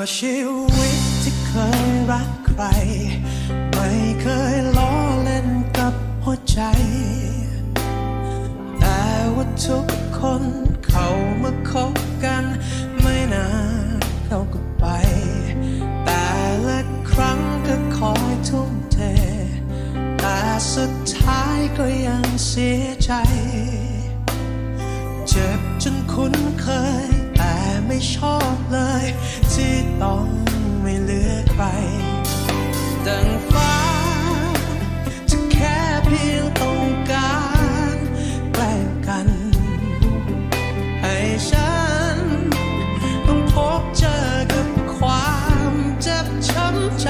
ว่าชีวิตที่เคยรักใคร ไม่เคยล้อเล่นกับหัวใจ แต่ว่าทุกคนเขามาคบกัน ไม่นานเขาก็ไป แต่ละครั้งก็คอยทุ่มเท แต่สุดท้ายก็ยังเสียใจ เจ็บจนคุ้นเคย แต่ไม่ชอบเลย ที่ต้องไม่เลือกใครดังฟ้าจะแค่เพียงต้องการแกล้งกัน ให้ฉันต้องพบเจอกับความเจ็บช้ำใจ